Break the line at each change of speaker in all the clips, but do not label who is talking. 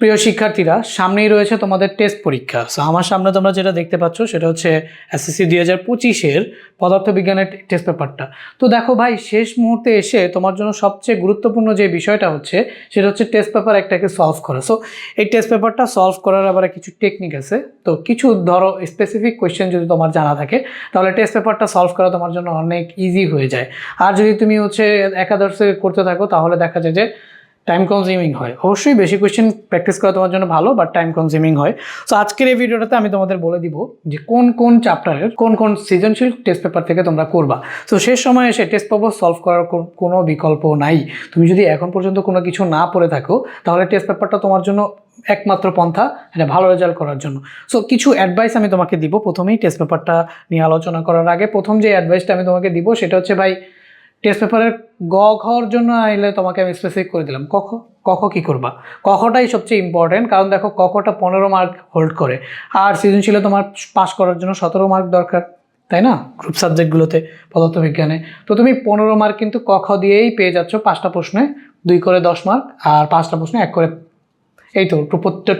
প্রিয় শিক্ষার্থীরা, সামনেই রয়েছে তোমাদের টেস্ট পরীক্ষা। সো আমার সামনে তোমরা যেটা দেখতে পাচ্ছ, সেটা হচ্ছে এসএসসি দুই হাজার পঁচিশের পদার্থবিজ্ঞানের টেস্ট পেপারটা তো দেখো ভাই, শেষ মুহূর্তে এসে তোমার জন্য সবচেয়ে গুরুত্বপূর্ণ যে বিষয়টা হচ্ছে, সেটা হচ্ছে টেস্ট পেপার একটাকে সলভ করা। সো এই টেস্ট পেপারটা সলভ করার আবার কিছু টেকনিক আছে। তো কিছু ধরো স্পেসিফিক কোয়েশ্চেন যদি তোমার জানা থাকে, তাহলে টেস্ট পেপারটা সলভ করা তোমার জন্য অনেক ইজি হয়ে যায়। আর যদি তুমি হচ্ছে একাদশে করতে থাকো, তাহলে দেখা যায় যে টাইম কনজিউমিং হয়। অবশ্যই বেশি কোয়েশ্চেন প্র্যাকটিস করা তোমার জন্য ভালো বাট টাইম কনজিউমিং হয়। সো আজকের এই ভিডিওটাতে আমি তোমাদের বলে দিব যে কোন কোন চ্যাপ্টারের কোন কোন সৃজনশীল টেস্ট পেপার থেকে তোমরা করবা। সো শেষ সময় এসে টেস্ট পেপার সলভ করার কোনো বিকল্প নাই। তুমি যদি এখন পর্যন্ত কোনো কিছু না পড়ে থাকো, তাহলে টেস্ট পেপারটা তোমার জন্য একমাত্র পন্থা, এটা ভালো রেজাল্ট করার জন্য। সো কিছু অ্যাডভাইস আমি তোমাকে দিব। প্রথমেই টেস্ট পেপারটা নিয়ে আলোচনা করার আগে প্রথম যে অ্যাডভাইসটা আমি তোমাকে দিব, সেটা হচ্ছে, ভাই টেস্ট পেপারের গ ঘর জন্য আইলে তোমাকে আমি স্পেসিফিক করে দিলাম। কখ কখ কি করবা? কখটাই সবচেয়ে ইম্পর্টেন্ট কারণ দেখো কখটা পনেরো মার্ক হোল্ড করে। আর সৃজনশীলে তোমার পাস করার জন্য সতেরো মার্ক দরকার, তাই না? গ্রুপ সাবজেক্টগুলোতে পদার্থবিজ্ঞানে। তো তুমি পনেরো মার্ক কিন্তু কখ দিয়েই পেয়ে যাচ্ছ পাঁচটা প্রশ্নে, দুই করে দশ মার্ক আর পাঁচটা প্রশ্নে এক করে। এই তো প্রত্যেক,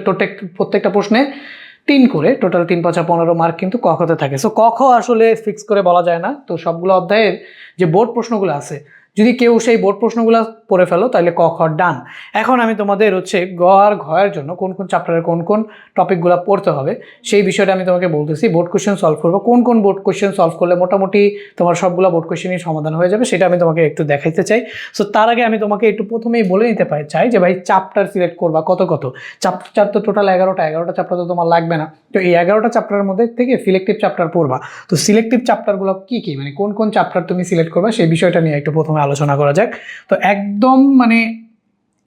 প্রত্যেকটা প্রশ্নে তিন করে টোটাল তিন পাঁচা পনেরো মার্ক কিন্তু কখতে থাকে। সো কখ আসলে ফিক্স করে বলা যায় না। তো সবগুলো অধ্যায়ের যে বোর্ড প্রশ্নগুলো আছে যদি কেউ সেই বোর্ড প্রশ্নগুলো পড়ে ফেলো তাহলে ক, খ, ডান। এখন আমি তোমাদের হচ্ছে গ আর ঘয়ের জন্য কোন কোন চ্যাপ্টারের কোন কোন টপিকগুলো পড়তে হবে, সেই বিষয়টা আমি তোমাকে বলতেছি। বোর্ড কোশ্চেন সলভ করব। কোন কোন বোর্ড কোশ্চেন সলভ করলে মোটামুটি তোমার সবগুলো বোর্ড কোশ্চেনই সমাধান হয়ে যাবে, সেটা আমি তোমাকে একটু দেখাইতে চাই। সো তার আগে আমি তোমাকে একটু প্রথমেই বলে নিতে পাই, চাই যে ভাই চ্যাপ্টার সিলেক্ট করবা কত কত? চ্যাপ্টার তো টোটাল এগারোটা এগারোটা চ্যাপ্টার তো তোমার লাগবে না। তো এই এগারোটা চ্যাপ্টারের মধ্যে থেকে সিলেক্টিভ চ্যাপ্টার পড়বা। তো সিলেক্টিভ চ্যাপ্টারগুলো কী কী? মানে কোন কোন চ্যাপ্টার তুমি সিলেক্ট করবা, সেই বিষয়টা নিয়ে একটু প্রথমে আলোচনা করা যাক। তো একদম মানে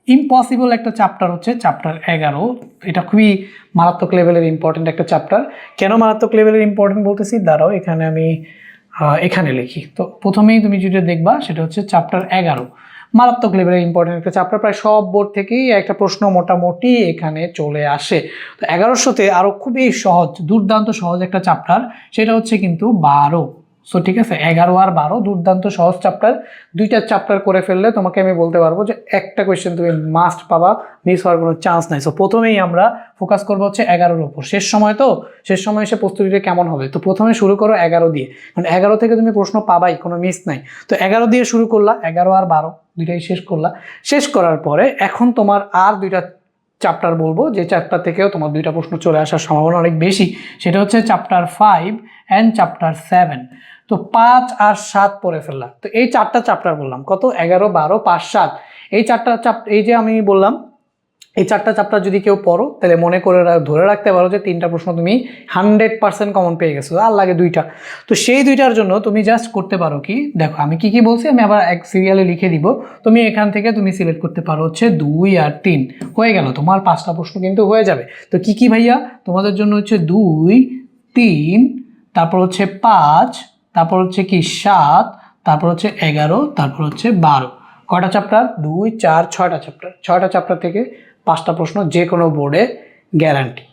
ইম্পসিবল একটা চ্যাপ্টার হচ্ছে চ্যাপ্টার এগারো। এটা খুবই মারাত্মক লেভেলের ইম্পর্টেন্ট একটা চ্যাপ্টার কেন মারাত্মক লেভেলের ইম্পর্টেন্ট বলতেছি? দাঁড়াও, এখানে আমি এখানে লিখি। তো প্রথমেই তুমি যেটা দেখবা, সেটা হচ্ছে চ্যাপ্টার এগারো। মারাত্মক লেভেলের ইম্পর্টেন্ট একটা চ্যাপ্টার প্রায় সব বোর্ড থেকেই একটা প্রশ্ন মোটামুটি এখানে চলে আসে। তো এগারোশোতে আরও খুবই সহজ, দুর্দান্ত সহজ একটা চ্যাপ্টার সেটা হচ্ছে কিন্তু বারো। সো ঠিক আছে, এগারো আর বারো, দুর্দান্ত সহজ চ্যাপ্টার দুইটা চ্যাপ্টার করে ফেললে তোমাকে আমি বলতে পারব যে একটা কোয়েশ্চেন তুমি মাস্ট পাবা মিস হওয়ার কোনো চান্স নাই। সো প্রথমেই আমরা ফোকাস করব হচ্ছে এগারোর ওপর শেষ সময় তো, শেষ সময় এসে প্রস্তুতিটা কেমন হবে? তো প্রথমে শুরু করো এগারো দিয়ে। কারণ এগারো থেকে তুমি প্রশ্ন পাবাই, কোনো মিস নাই। তো এগারো দিয়ে শুরু করলা, এগারো আর বারো, দুইটাই শেষ করলা। শেষ করার পরে এখন তোমার আর দুইটা চ্যাপ্টার বলব, যে চ্যাপ্টার থেকেও তোমার দুইটা প্রশ্ন চলে আসার সম্ভাবনা অনেক বেশি। সেটা হচ্ছে chapter five and chapter seven তো পাঁচ আর সাত পড়ে ফেললাম। তো এই চারটা চ্যাপ্টার বললাম। কত? এগারো, বারো, পাঁচ, সাত। এই চারটা চাপ এই যে আমি বললাম এই চারটা চ্যাপ্টার যদি কেউ পড়ো, তাহলে মনে করে ধরে রাখতে পারো যে তিনটা প্রশ্ন তুমি হান্ড্রেড পার্সেন্ট কমন পেয়ে গেছো। আর লাগে দুইটা। তো সেই দুইটার জন্য তুমি জাস্ট করতে পারো কি, দেখো আমি কি কি বলছি, আমি আবার এক সিরিয়ালে লিখে দিব। তুমি এখান থেকে তুমি সিলেক্ট করতে পারো হচ্ছে দুই আর তিন। হয়ে গেল, তোমার পাঁচটা প্রশ্ন কিন্তু হয়ে যাবে। তো কি কি ভাইয়া? তোমাদের জন্য হচ্ছে দুই, তিন, তারপর হচ্ছে পাঁচ, তারপর হচ্ছে কি সাত, তারপর হচ্ছে এগারো, তারপর হচ্ছে বারো। কটা চ্যাপ্টার দুই, চার, ছয়টা চ্যাপ্টার ছয়টা চ্যাপ্টার থেকে পাঁচটা প্রশ্ন যে কোনো বোর্ডে গ্যারান্টি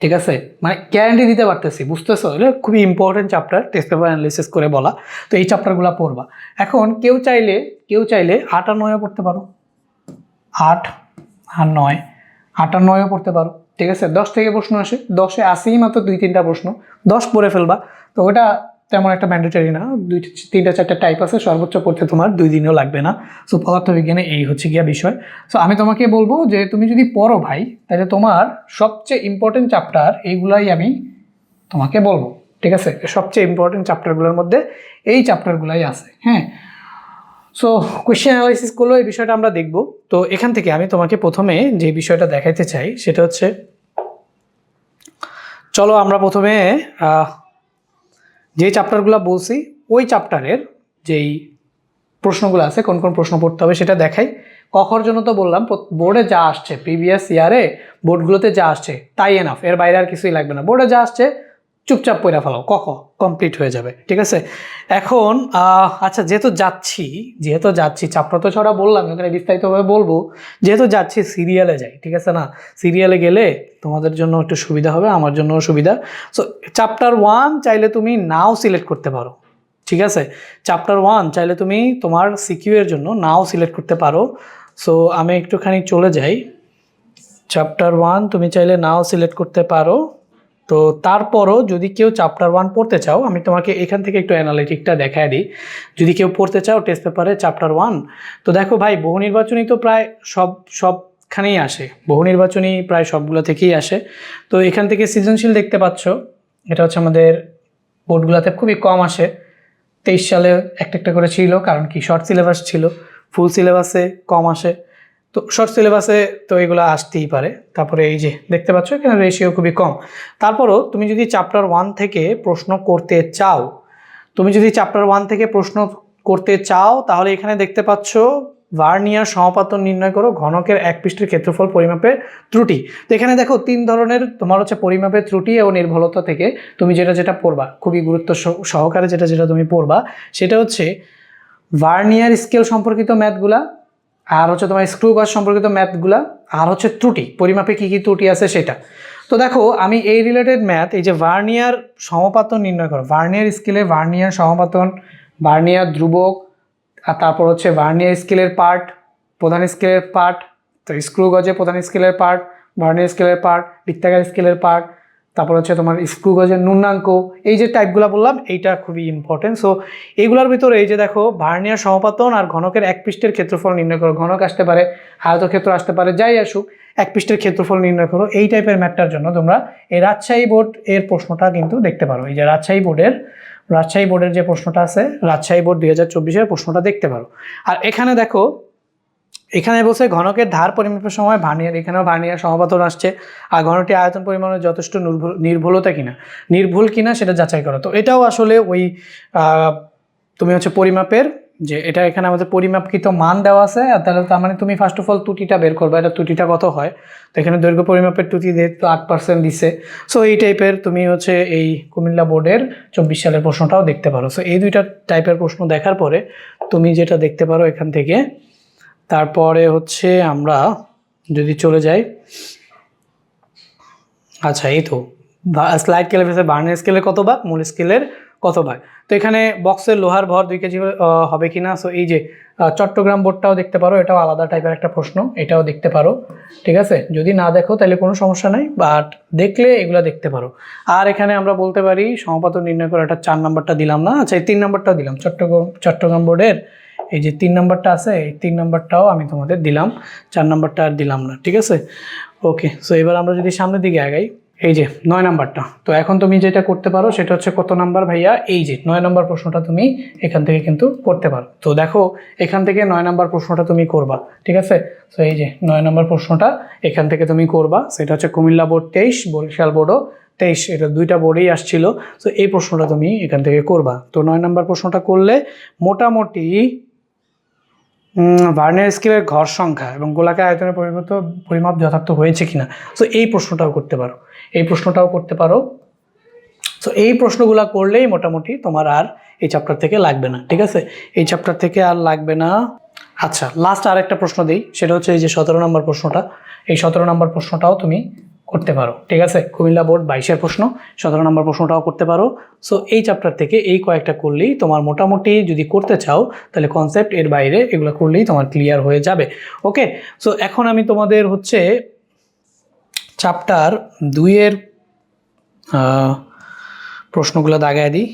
ঠিক আছে? মানে গ্যারান্টি দিতে পারতেছি, বুঝতেছো? এটা খুবই important chapter test paper analysis করে বলা। তো এই চ্যাপ্টারগুলো পড়বা। এখন কেউ চাইলে কেউ চাইলে আট আর নয়ও পড়তে পারো। আট আর নয়, আট আর নয়ও পড়তে পারো, ঠিক আছে? দশ থেকে প্রশ্ন আসে। দশে আসেই মাত্র দুই তিনটা প্রশ্ন। দশ পড়ে ফেলবা। তো ওটা তেমন একটা ম্যান্ডেটারি না। দুই তিনটা, চারটা টাইপ আছে, সর্বোচ্চ পড়তে তোমার দুই দিনও লাগবে না। সো পদার্থবিজ্ঞানে এই হচ্ছে গিয়া বিষয়। সো আমি তোমাকে বলব যে তুমি যদি পড়ো ভাই, তাহলে তোমার সবচেয়ে ইম্পর্টেন্ট চ্যাপ্টার এইগুলাই আমি তোমাকে বলব। ঠিক আছে? সবচেয়ে ইম্পর্টেন্ট চ্যাপ্টারগুলোর মধ্যে এই চ্যাপ্টারগুলাই আছে। হ্যাঁ? সো কোয়েশ্চেন অ্যানালাইসিস করল এই বিষয়টা আমরা দেখব। তো, এখান থেকে আমি তোমাকে প্রথমে যে বিষয়টা দেখাইতে চাই, সেটা হচ্ছে চলো আমরা প্রথমে যে চ্যাপ্টারগুলো বলছি, ওই চ্যাপ্টারের যেই প্রশ্নগুলো আছে, কোন কোন প্রশ্ন পড়তে হবে সেটা দেখাই। কখর জন্য তো বললাম বোর্ডে যা আসছে প্রিভিয়াস ইয়ারে বোর্ডগুলোতে যা আসছে, তাই এনাফ এর বাইরে আর কিছুই লাগবে না। বোর্ডে যা আসছে চুপচাপ পড়ে ফেলো। কখ কমপ্লিট হয়ে যাবে, ঠিক আছে? এখন আচ্ছা যেহেতু যাচ্ছি যেহেতু যাচ্ছি চাপটা তো ছড়া বললাম, এখানে বিস্তারিতভাবে বলব। যেহেতু যাচ্ছি সিরিয়ালে যাই, ঠিক আছে না? সিরিয়ালে গেলে তোমাদের জন্য একটু সুবিধা হবে, আমার জন্য সুবিধা। সো চ্যাপ্টার ওয়ান চাইলে তুমি নাও সিলেক্ট করতে পারো, ঠিক আছে? চ্যাপ্টার ওয়ান চাইলে তুমি তোমার সিকিউ এর জন্য নাও সিলেক্ট করতে পারো। সো আমি একটুখানি চলে যাই। চ্যাপ্টার ওয়ান তুমি চাইলে নাও সিলেক্ট করতে পারো। তো তারপরও যদি কেউ চ্যাপ্টার ওয়ান পড়তে চাও, আমি তোমাকে এখান থেকে একটু অ্যানালিটিকটা দেখায় দিই। যদি কেউ পড়তে চাও টেস্ট পেপারে চ্যাপ্টার ওয়ান তো দেখো ভাই, বহু নির্বাচনী তো প্রায় সব, সবখানেই আসে। বহু নির্বাচনী প্রায় সবগুলো থেকেই আসে। তো এখান থেকে সৃজনশীল দেখতে পাচ্ছ, এটা হচ্ছে আমাদের বোর্ডগুলোতে খুবই কম আসে। তেইশ সালে একটা একটা করে ছিল, কারণ কি শর্ট সিলেবাস ছিল ফুল সিলেবাসে কম আসে। তো শর্ট সিলেবাসে তো এগুলো আসতেই পারে। তারপরে এই যে দেখতে পাচ্ছ এখানে রেশিও খুবই কম। তারপরও তুমি যদি চ্যাপ্টার ওয়ান থেকে প্রশ্ন করতে চাও, তুমি যদি চ্যাপ্টার ওয়ান থেকে প্রশ্ন করতে চাও, তাহলে এখানে দেখতে পাচ্ছ ভার্নিয়ার সমাপাতন নির্ণয় করো, ঘনকের এক পৃষ্ঠের ক্ষেত্রফল পরিমাপের ত্রুটি। তো এখানে দেখো তিন ধরনের তোমার হচ্ছে পরিমাপের ত্রুটি এবং নির্ভুলতা থেকে তুমি যেটা যেটা পড়বা, খুবই গুরুত্ব সহ- সহকারে যেটা যেটা তুমি পড়বা, সেটা হচ্ছে ভার্নিয়ার স্কেল সম্পর্কিত ম্যাথগুলা আর হচ্ছে তোমার স্ক্রু গাছ সম্পর্কিত ম্যাথগুলা আর হচ্ছে ত্রুটি, পরিমাপে কী কী ত্রুটি আছে সেটা। তো দেখো, আমি এই রিলেটেড ম্যাথ এই যে ভার্নিয়ার সমপাতন নির্ণয় করো ভার্নিয়ার স্কেলে ভার্নিয়ার সমপাতন ভার্নিয়ার ধ্রুবক, আর তারপর হচ্ছে ভার্নিয়ার স্কেলের পার্ট প্রধান স্কেলের পার্ট তো স্ক্রু গজে প্রধান স্কেলের পার্ট ভার্নিয়ার স্কেলের পার্ট বৃত্তাকার স্কেলের পার্ট তারপর হচ্ছে তোমার স্ক্রু গজের ন্যূনাঙ্ক, এই যে টাইপগুলো বললাম, এইটা খুবই ইম্পর্টেন্ট সো এইগুলোর ভিতরে এই যে দেখো, ভার্নিয়ার সমপাতন আর ঘনকের এক পৃষ্ঠের ক্ষেত্রফল নির্ণয় করো। ঘনক আসতে পারে, আয়তক্ষেত্র আসতে পারে, যাই আসুক, এক পৃষ্ঠের ক্ষেত্রফল নির্ণয় করো। এই টাইপের ম্যাথটার জন্য তোমরা এই রাজশাহী বোর্ড এর প্রশ্নটা কিন্তু দেখতে পারো। এই যে রাজশাহী বোর্ডের রাজশাহী বোর্ডের যে প্রশ্নটা আছে, রাজশাহী বোর্ড দুই হাজার চব্বিশের প্রশ্নটা দেখতে পারো। আর এখানে দেখো এখানে বলছে ঘনকের ধার পরিমাপের সময় ভার্নিয়ার, এখানেও ভার্নিয়ার সমাপাতন আসছে। আর ঘনটি আয়তন পরিমাণে যথেষ্ট নির্ভুল, নির্ভুলতা কিনা? নির্ভুল কিনা সেটা যাচাই করো। তো এটাও আসলে ওই তুমি হচ্ছে পরিমাপের, যে এটা এখানে আমাদের পরিমাপকৃত মান দেওয়া আছে, আর তাহলে তার মানে তুমি ফার্স্ট অফ অল ত্রুটিটা বের করবে, এটা ত্রুটিটা কত হয়? তো এখানে দৈর্ঘ্য পরিমাপের ত্রুটি যেহেতু আট পার্সেন্ট দিছে সো এই টাইপের তুমি হচ্ছে এই কুমিল্লা বোর্ডের চব্বিশ সালের প্রশ্নটাও দেখতে পারো। সো এই দুইটা টাইপের প্রশ্ন দেখার পরে তুমি যেটা দেখতে পারো এখান থেকে তারপরে হচ্ছে আমরা যদি চলে যাই আচ্ছা এই তো স্লাইড ক্যালিফেসে বার্নের স্কেলের কত ভাগ, মূল স্কেলের কত ভাগ? তো এখানে বক্সের লোহার ভর দুই কেজি হবে কিনা? সো এই যে চট্টগ্রাম বোর্ডটাও দেখতে পারো, এটাও আলাদা টাইপের একটা প্রশ্ন, এটাও দেখতে পারো, ঠিক আছে? যদি না দেখো, তাহলে কোনো সমস্যা নাই বাট দেখলে এগুলো দেখতে পারো। আর এখানে আমরা বলতে পারি সমাপাতন নির্ণয় করে এটা চার নাম্বারটা দিলাম না? আচ্ছা এই তিন নাম্বারটাও দিলাম, চট্টগ্রাম চট্টগ্রাম বোর্ডের এই যে তিন নাম্বারটা আছে, এই তিন নাম্বারটাও আমি তোমাদের দিলাম, চার নাম্বারটা আর দিলাম না, ঠিক আছে? ওকে সো এবার আমরা যদি সামনের দিকে আগাই, এই যে নয় নাম্বারটা, তো এখন তুমি যেটা করতে পারো সেটা হচ্ছে কত নাম্বার ভাইয়া? এই যে নয় নাম্বার প্রশ্নটা তুমি এখান থেকে কিন্তু করতে পারো। তো দেখো, এখান থেকে নয় নাম্বার প্রশ্নটা তুমি করবা, ঠিক আছে? তো এই যে নয় নাম্বার প্রশ্নটা এখান থেকে তুমি করবা, সেটা হচ্ছে কুমিল্লা বোর্ড তেইশ, বরিশাল বোর্ডও তেইশ, এটা দুইটা বোর্ডেই আসছিল। তো এই প্রশ্নটা তুমি এখান থেকে করবা। তো নয় নাম্বার প্রশ্নটা করলে মোটামুটি ভার্নিয়ার স্কেলের ঘর সংখ্যা এবং গোলাকার আয়তনের পরিবর্ত, পরিমাপ যথার্থ হয়েছে কিনা? সো এই প্রশ্নটাও করতে পারো। এই প্রশ্নটাও করতে পারো। সো এই প্রশ্নগুলো করলেই মোটামুটি তোমার আর এই চ্যাপ্টার থেকে লাগবে না, ঠিক আছে? এই চ্যাপ্টার থেকে আর লাগবে না। আচ্ছা লাস্ট আর একটা প্রশ্ন দিই, সেটা হচ্ছে এই যে সতেরো নম্বর প্রশ্নটা। এই সতেরো নম্বর প্রশ্নটাও তুমি করতে পারো। ঠিক আছে? কুমিল্লা বোর্ড বাইশের প্রশ্ন, সতেরো নম্বর প্রশ্নটাও করতে পারো। সো এই চ্যাপ্টার থেকে এই কয়েকটা করলেই তোমার মোটামুটি যদি করতে চাও, তাহলে কনসেপ্ট এর বাইরে এগুলো করলেই তোমার ক্লিয়ার হয়ে যাবে। ওকে সো এখন আমি তোমাদের হচ্ছে চ্যাপ্টার দুইয়ের প্রশ্নগুলো দাগায় দিই।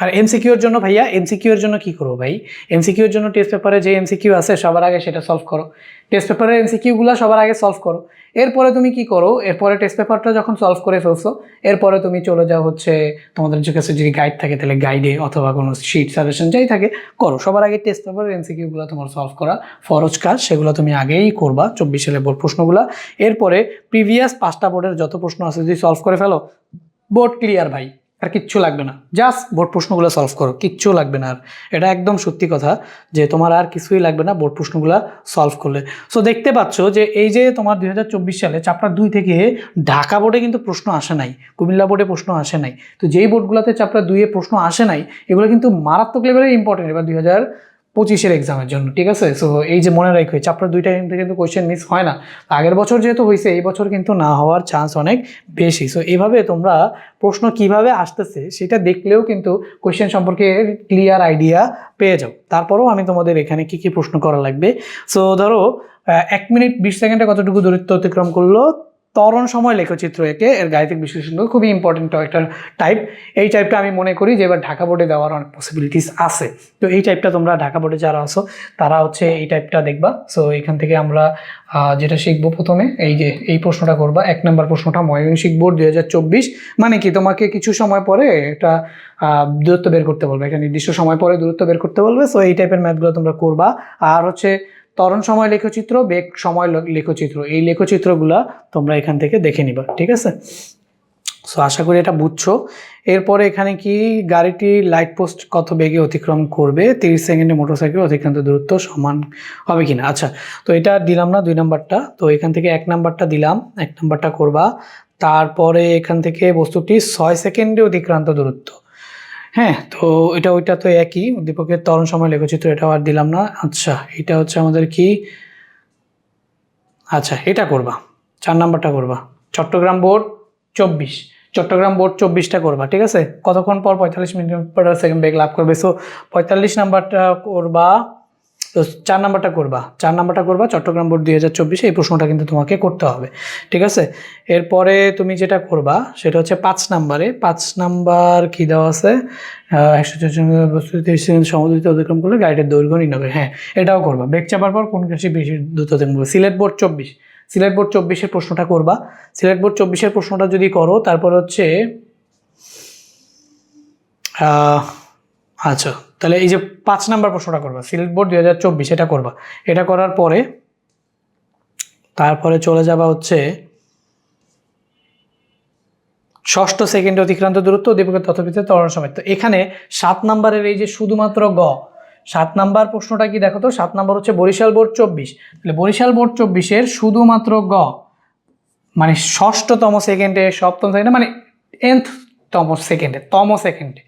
আর এমসিকিউর জন্য ভাইয়া এমসিকিউর জন্য কি করব ভাই? এমসিকিউর জন্য টেস্ট পেপারে যে এমসিকিউ আছে, সবার আগে সেটা সলভ করো। টেস্ট পেপারের এমসিকিউগুলো সবার আগে সলভ করো। এরপরে তুমি কি করো? এরপরে টেস্ট পেপারটা যখন সলভ করে ফেলছো, এরপরে তুমি চলে যাও হচ্ছে তোমাদের কাছে যদি গাইড থাকে, তাহলে গাইডে অথবা কোনো শিট সাজেশন যাই থাকে, করো। সবার আগে টেস্ট পেপারের এমসিকিউগুলো তোমার সলভ করা, ফরজ কাজ, সেগুলো তুমি আগেই করবা, চব্বিশ সালের বোর্ড প্রশ্নগুলো। এরপরে প্রিভিয়াস পাঁচটা বোর্ডের যত প্রশ্ন আছে যদি সলভ করে ফেলো বোর্ড ক্লিয়ার ভাই। আর কিচ্ছু লাগবে না। জাস্ট বোর্ড প্রশ্নগুলো সলভ করো, কিচ্ছু লাগবে না আর। এটা একদম সত্যি কথা যে তোমার আর কিছুই লাগবে না বোর্ড প্রশ্নগুলো সলভ করলে। সো দেখতে পাচ্ছ যে এই যে তোমার দুই হাজার চব্বিশ সালে চ্যাপ্টার দুই থেকে ঢাকা বোর্ডে কিন্তু প্রশ্ন আসে নাই, কুমিল্লা বোর্ডে প্রশ্ন আসে নাই। তো যেই বোর্ডগুলোতে চ্যাপ্টার দুইয়ে প্রশ্ন আসে নাই, এগুলো কিন্তু মারাত্মক লেভেলের ইম্পর্টেন্ট এবার দুই হাজার পঁচিশের এক্সামের জন্য, ঠিক আছে? সো এই যে মনে রাখবে চ্যাপ্টার দুইটা কিন্তু কিন্তু কোয়েশ্চেন মিস হয় না। আগের বছর যেহেতু হয়েছে, এই বছর কিন্তু না হওয়ার চান্স অনেক বেশি। সো এইভাবে তোমরা প্রশ্ন কীভাবে আসতেছে, সেটা দেখলেও কিন্তু কোয়েশ্চেন সম্পর্কে ক্লিয়ার আইডিয়া পেয়ে যাও। তারপরেও আমি তোমাদের এখানে কি কি প্রশ্ন করা লাগবে। সো ধরো এক মিনিট বিশ সেকেন্ডে কতটুকু দূরত্ব অতিক্রম করল? ত্বরণ সময় লেখচিত্র একে, এর গাণিতিক বিশ্লেষণ। খুবই ইম্পর্টেন্ট একটা টাইপ এই টাইপটা আমি মনে করি যে এবার ঢাকা বোর্ডে দেওয়ার অনেক পসিবিলিটিস আছে। তো এই টাইপটা তোমরা ঢাকা বোর্ডে যারা আছো, তারা হচ্ছে এই টাইপটা দেখবা। সো এখান থেকে আমরা যেটা শিখব প্রথমে, এই যে, এই প্রশ্নটা করবা। এক নম্বর প্রশ্নটা ময়মনসিংহ বোর্ড দুই হাজার চব্বিশ। মানে কি, তোমাকে কিছু সময় পরে এটা দূরত্ব বের করতে বলবে। একটা নির্দিষ্ট সময় পরে দূরত্ব বের করতে বলবে। সো এই টাইপের ম্যাথগুলো তোমরা করবা। আর হচ্ছে ত্বরণ সময় লেখচিত্র, বেগ সময় লেখচিত্র। এই লেখচিত্রগুলা তোমরা এখান থেকে দেখে নিবা, ঠিক আছে? সো আশা করি এটা বুঝছ। এরপরে এখানে কি, গাড়িটি লাইট পোস্ট কত বেগে অতিক্রম করবে? তিরিশ সেকেন্ডে মোটরসাইকেল অতিক্রান্ত দূরত্ব সমান হবে কিনা? আচ্ছা তো এটা দিলাম না দুই নাম্বারটা। তো এখান থেকে এক নাম্বারটা দিলাম, এক নাম্বারটা করবা। তারপরে এখান থেকে বস্তুটি ছয় সেকেন্ডে অতিক্রান্ত দূরত্ব। হ্যাঁ তো এটা ওইটা তো একই। উদ্দীপকের তরণ সময় লেখচিত্র এটাও আর দিলাম না। আচ্ছা এটা হচ্ছে আমাদের কি? আচ্ছা এটা করবা। চার নাম্বারটা করবা। চট্টগ্রাম বোর্ড চব্বিশ। চট্টগ্রাম বোর্ড চব্বিশটা করবা, ঠিক আছে? কতক্ষণ পর পঁয়তাল্লিশ মিনিট পর সেকেন্ড বেগ লাভ করবে? সো পঁয়তাল্লিশ নাম্বারটা করবা। তো চার নাম্বারটা করবা। চার নাম্বারটা করবা, চট্টগ্রাম বোর্ড দুই হাজার চব্বিশে এই প্রশ্নটা কিন্তু তোমাকে করতে হবে, ঠিক আছে? এরপরে তুমি যেটা করবা, সেটা হচ্ছে পাঁচ নাম্বারে। পাঁচ নাম্বার কি দেওয়া আছে? একশো সমুদ্রিত অতিক্রম করলে গাড়িটার দৈর্ঘ্য নির্ণয়। হ্যাঁ এটাও করবা। বেগ চাপার পর কোন কৃষি বেশি দ্রুত অতিক্রম করবে? সিলেট বোর্ড চব্বিশ। সিলেট বোর্ড চব্বিশের প্রশ্নটা করবা। সিলেট বোর্ড চব্বিশের প্রশ্নটা যদি করো, তারপর হচ্ছে আচ্ছা তাহলে এই যে পাঁচ নাম্বার প্রশ্নটা করবা সিলেট বোর্ড দুই হাজার চব্বিশ, এটা করবা। এটা করার পরে তারপরে চলে যাবা হচ্ছে ষষ্ঠ সেকেন্ডে অতিক্রান্ত দূরত্ব, উদ্দীপকের তথ্যভিত্তিক তরণ সময় তো এখানে সাত নাম্বারের এই যে শুধুমাত্র গ, সাত নাম্বার প্রশ্নটা কি দেখো তো? সাত নাম্বার হচ্ছে বরিশাল বোর্ড চব্বিশ। তাহলে বরিশাল বোর্ড চব্বিশের শুধুমাত্র গ মানে ষষ্ঠতম সেকেন্ডে সপ্তম সেকেন্ডে মানে এনথ তম সেকেন্ডে তম সেকেন্ডে।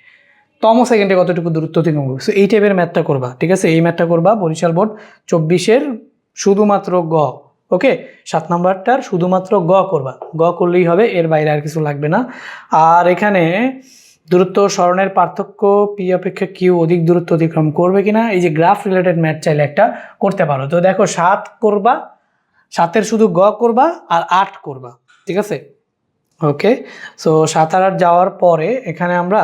তম সেকেন্ডে কতটুকু দূরত্ব অতিক্রম করবে? সো এই টাইপের ম্যাথটা করবা, ঠিক আছে? এই ম্যাথটা করবা, বরিশাল বোর্ড চব্বিশের শুধুমাত্র গ, ওকে? সাত নাম্বারটার শুধুমাত্র গ করবা। গ করলেই হবে, এর বাইরে আর কিছু লাগবে না। আর এখানে দূরত্ব স্মরণের পার্থক্য পি অপেক্ষা কিউ অধিক দূরত্ব অতিক্রম করবে কিনা? এই যে গ্রাফ রিলেটেড ম্যাথ চাইলে একটা করতে পারো। তো দেখো, সাত করবা, সাতের শুধু গ করবা আর আট করবা, ঠিক আছে? ওকে? সো সাত আর আট যাওয়ার পরে এখানে আমরা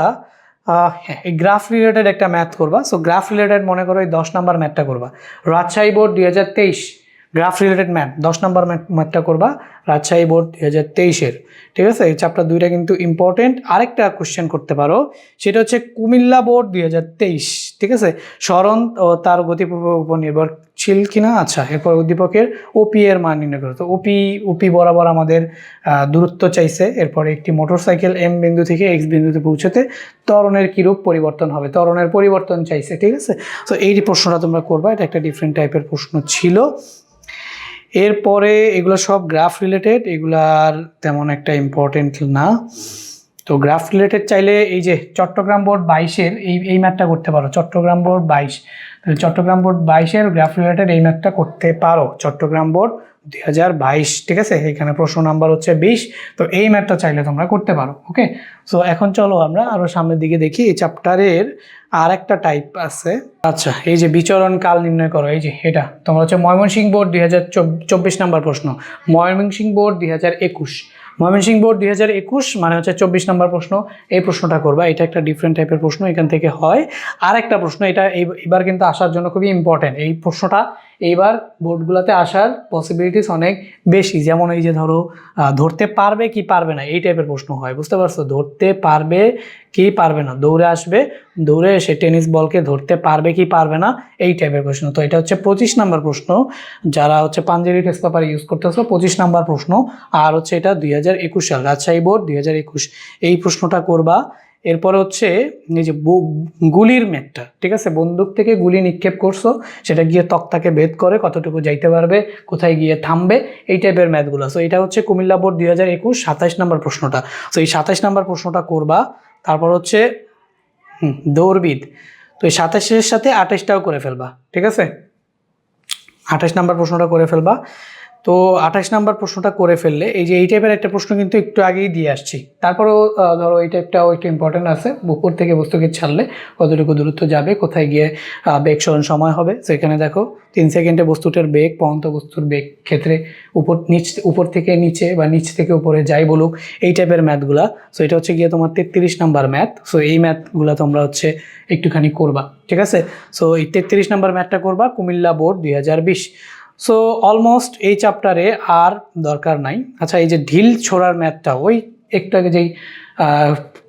গ্রাফ রিলেটেড একটা ম্যাথ করবা। সো গ্রাফ রিলেটেড মনে করো এই দশ নাম্বার ম্যাথটা করবা। রাজশাহী বোর্ড দুই হাজার তেইশ গ্রাফ রিলেটেড ম্যাথ দশ নাম্বার ম্যাথটা করবা রাজশাহী বোর্ড দুই হাজার তেইশের। ঠিক আছে? এই চাপটা দুইটা কিন্তু ইম্পর্টেন্ট আরেকটা কোশ্চেন করতে পারো, সেটা হচ্ছে কুমিল্লা বোর্ড দুই হাজার তেইশ। ঠিক আছে? স্মরণ ও তার গতিপ্রবাহ উপর নির্ভরশীল কিনা? আচ্ছা এরপর উদ্দীপকের ওপি এর মান নির্ণয় তো ওপি ওপি বরাবর আমাদের দূরত্ব চাইছে। এরপরে একটি মোটরসাইকেল এম বিন্দু থেকে এক্স বিন্দুতে পৌঁছতে ত্বরণের কিরূপ পরিবর্তন হবে? ত্বরণের পরিবর্তন চাইছে, ঠিক আছে? তো এই প্রশ্নটা তোমরা করবা, এটা একটা ডিফারেন্ট টাইপের প্রশ্ন ছিল। এরপরে এগুলো সব গ্রাফ রিলেটেড এগুলার তেমন একটা ইম্পর্টেন্ট না। তো গ্রাফ রিলেটেড চাইলে এই যে চট্টগ্রাম বোর্ড বাইশের এই এই ম্যাথটা করতে পারো। চট্টগ্রাম বোর্ড বাইশ। তাহলে চট্টগ্রাম বোর্ড বাইশের গ্রাফ রিলেটেড এই ম্যাথটা করতে পারো। চট্টগ্রাম বোর্ড দুই হাজার বাইশ। ঠিক আছে? এখানে প্রশ্ন নাম্বার হচ্ছে বিশ। তো এই ম্যাথটা চাইলে তোমরা করতে পারো। ওকে সো এখন চলো আমরা আরও সামনের দিকে দেখি। এই চ্যাপ্টারের আর একটা টাইপ আছে। আচ্ছা এই যে বিচরণ কাল নির্ণয় করো। এই যে এটা। তোমরা হচ্ছে ময়মনসিংহ বোর্ড দুই হাজার চব্বিশ নাম্বার প্রশ্ন। ময়মনসিংহ বোর্ড দুই হাজার একুশ। ময়মনসিংহ বোর্ড দুই হাজার একুশ মানে হচ্ছে চব্বিশ নম্বর প্রশ্ন, এই প্রশ্নটা করবা। এটা একটা ডিফারেন্ট টাইপের প্রশ্ন, এখান থেকে হয়। আর একটা প্রশ্ন, এটা এবার কিন্তু আসার জন্য খুবই ইম্পর্টেন্ট এই প্রশ্নটা এইবার বোর্ডগুলোতে আসার পসিবিলিটিস অনেক বেশি। যেমন এই যে ধরো ধরতে পারবে কি পারবে না, এই টাইপের প্রশ্ন হয়, বুঝতে পারছ? ধরতে পারবে কি পারবে না, দৌড়ে আসবে, দৌড়ে এসে টেনিস বলকে ধরতে পারবে কি পারবে না, এই টাইপের প্রশ্ন। তো এটা হচ্ছে পঁচিশ নাম্বার প্রশ্ন, যারা হচ্ছে পাঞ্জাবি টেস্ট পেপার ইউজ করতেছো, পঁচিশ নাম্বার প্রশ্ন। আর হচ্ছে এটা দুই হাজার একুশ সাল, রাজশাহী বোর্ড দুই হাজার একুশ। এই প্রশ্নটা করবা এরপরে হচ্ছে এই যে গুলির ম্যাটটা, ঠিক আছে? বন্দুক থেকে গুলি নিক্ষেপ করছ, সেটা গিয়ে তক্তাকে ভেদ করে কতটুকু যাইতে পারবে, কোথায় গিয়ে থামবে, এই টাইপের ম্যাথগুলো। সো এটা হচ্ছে কুমিল্লা বোর্ড দুই হাজার একুশ সাতাইশ নাম্বার প্রশ্নটা। সো এই সাতাইশ নাম্বার প্রশ্নটা করবা, তারপর হচ্ছে দৌড়বিদ। তো এই সাতাশের সাথে আঠাশটাও করে ফেলবা, ঠিক আছে? আঠাশ নাম্বার প্রশ্নটা করে ফেলবা। তো আঠাশ নাম্বার প্রশ্নটা করে ফেললে, এই যে এই টাইপের একটা প্রশ্ন কিন্তু একটু আগেই দিয়ে আসছি। তারপরেও ধরো এই টাইপটাও একটু ইম্পর্টেন্ট আছে, উপর থেকে বস্তুকে ছাড়লে কতটুকু দূরত্ব যাবে, কোথায় গিয়ে বেগ সরণ সময় হবে, সেখানে দেখো তিন সেকেন্ডে বস্তুটার বেগ পন্ত বস্তুর বেগ, ক্ষেত্রে উপর, নিচ, উপর থেকে নিচে বা নিচ থেকে উপরে যাই বলুক, এই টাইপের ম্যাথগুলা সো এটা হচ্ছে গিয়ে তোমার তেত্রিশ নাম্বার ম্যাথ সো এই ম্যাথগুলো তোমরা হচ্ছে একটুখানি করবা, ঠিক আছে? সো এই তেত্রিশ নাম্বার ম্যাথটা করবা কুমিল্লা বোর্ড দুই হাজার বিশ। সো অলমোস্ট এই চ্যাপ্টারে আর দরকার নাই। আচ্ছা এই যে ঢিল ছোড়ার ম্যাথটা ওই একটু আগে যেই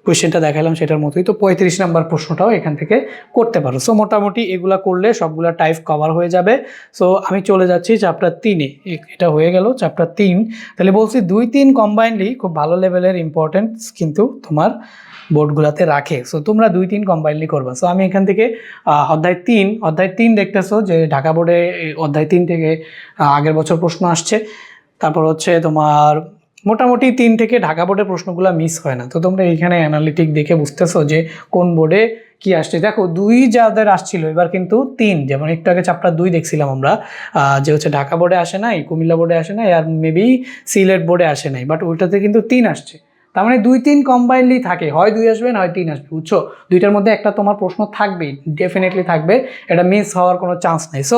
কোয়েশ্চেনটা দেখালাম সেটার মতোই। তো পঁয়ত্রিশ নাম্বার প্রশ্নটাও এখান থেকে করতে পারো। সো মোটামুটি এগুলা করলে সবগুলা টাইপ কভার হয়ে যাবে। সো আমি চলে যাচ্ছি চ্যাপ্টার তিনে। এটা হয়ে গেল চ্যাপ্টার তিন। তাহলে বলছি দুই তিন কম্বাইনলি খুব ভালো লেভেলের ইম্পর্টেন্স কিন্তু তোমার বোর্ডগুলোতে রাখে। সো তোমরা দুই তিন কম্বাইনলি করবা। সো আমি এখান থেকে অধ্যায় তিন অধ্যায় তিন দেখতেছো যে ঢাকা বোর্ডে অধ্যায় তিন থেকে আগের বছর প্রশ্ন আসছে। তারপর হচ্ছে তোমার মোটামুটি তিন থেকে ঢাকা বোর্ডের প্রশ্নগুলো মিস হয় না। তো তোমরা এইখানে অ্যানালিটিক দেখে বুঝতেছো যে কোন বোর্ডে কি আসছে। দেখো, দুই যাদের আসছিল, এবার কিন্তু তিন, যেমন একটু আগে চ্যাপ্টার দুই দেখছিলাম আমরা যে হচ্ছে ঢাকা বোর্ডে আসে নাই, কুমিল্লা বোর্ডে আসে নাই, আর মেবি সিলেট বোর্ডে আসে নাই বাট ওইটাতে কিন্তু তিন আসছে। তার মানে দুই তিন কম্বাইনলি থাকে, হয় দুই আসবে, না হয় তিন আসবে, বুঝছ? দুইটার মধ্যে একটা তোমার প্রশ্ন থাকবেই ডেফিনেটলি থাকবে, এটা মিস হওয়ার কোনো চান্স নেই। সো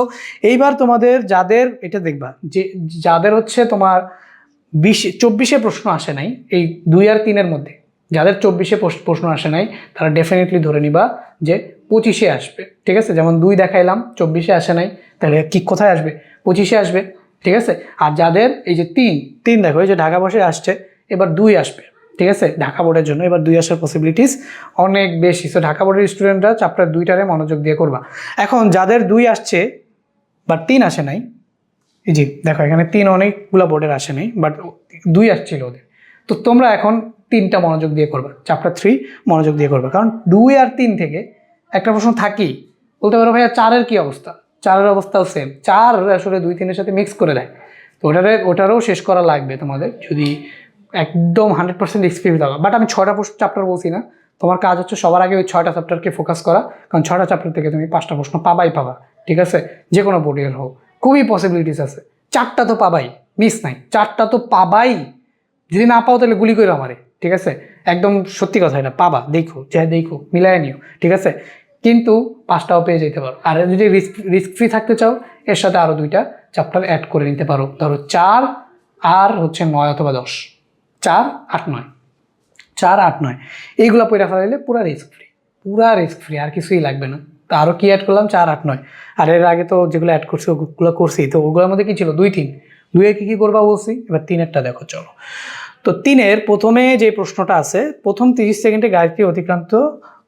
এইবার তোমাদের যাদের, এটা দেখবা, যে, যাদের হচ্ছে তোমার বিশ চব্বিশে প্রশ্ন আসে নাই, এই দুই আর তিনের মধ্যে। যাদের চব্বিশে প্রশ্ন আসে নাই, তারা ডেফিনেটলি ধরে নিবা যে পঁচিশে আসবে, ঠিক আছে? যেমন দুই দেখাইলাম, চব্বিশে আসে নাই, তাহলে কি কোথায় আসবে? পঁচিশে আসবে, ঠিক আছে? আর যাদের এই যে তিন তিন দেখো, এই যে ঢাকা বসে আসছে, এবার দুই আসবে, ঠিক আছে? ঢাকা বোর্ডের জন্য এবার দুই আসার পসিবিলিটিস অনেক বেশি। সো ঢাকা বোর্ডের স্টুডেন্টরা চ্যাপ্টার দুইটারে মনোযোগ দিয়ে করবা। এখন যাদের দুই আসছে বা তিন আসে নাই জি দেখো, এখানে তিন অনেকগুলো বোর্ডের আসে নাই বাট দুই আসছিল ওদের। তো তোমরা এখন তিনটা মনোযোগ দিয়ে করবে চ্যাপ্টার থ্রি মনোযোগ দিয়ে করবে। কারণ দুই আর তিন থেকে একটা প্রশ্ন থাকেই বলতে পারো ভাইয়া চারের কি অবস্থা? চারের অবস্থাও সেম চার আসলে দুই তিনের সাথে মিক্স করে দেয়। তো ওটারে, ওটারও শেষ করা লাগবে তোমাদের, যদি একদম হান্ড্রেড পার্সেন্ট এক্সপিরিয়েন্স থাকা বাট আমি ছয়টা চ্যাপ্টার বলছি না। তোমার কাজ হচ্ছে সবার আগে ওই ছয়টা চ্যাপ্টারকে ফোকাস করা, কারণ ছয়টা চ্যাপ্টার থেকে তুমি পাঁচটা প্রশ্ন পাবাই পাবা, ঠিক আছে? যে কোনো বোর্ডের হোক। খুবই পসিবিলিটিস আছে। চারটা তো পাবাই মিস নাই। চারটা তো পাবাই। যদি না পাও তাহলে গুলি করে আমারে, ঠিক আছে? একদম সত্যি কথা এটা, পাবা, দেখো, যে দেখো মিলাই নিও, ঠিক আছে? কিন্তু পাঁচটাও পেয়ে যেতে পারো। আর যদি রিস্ক রিস্ক ফ্রি থাকতে চাও, এর সাথে আরও দুইটা চ্যাপ্টার অ্যাড করে নিতে পারো। ধরো চার আর হচ্ছে নয় অথবা দশ। চার, আট, নয়। চার, আট, নয়। এইগুলো পয়রা ফেলাইলে পুরা রিস্ক ফ্রি পুরা রিস্ক ফ্রি আর কিছুই লাগবে না। তো আরও কী অ্যাড করলাম? চার, আট, নয়। আর এর আগে তো যেগুলো অ্যাড করছি, ওগুলো করছি। তো ওগুলোর মধ্যে কী ছিল? দুই, তিন। দুইয়ে কী কী করবা বলছি? এবার তিনেরটা দেখো, চলো। তো তিনের প্রথমে যে প্রশ্নটা আছে, প্রথম তিরিশ সেকেন্ডে গাড়িটি অতিক্রান্ত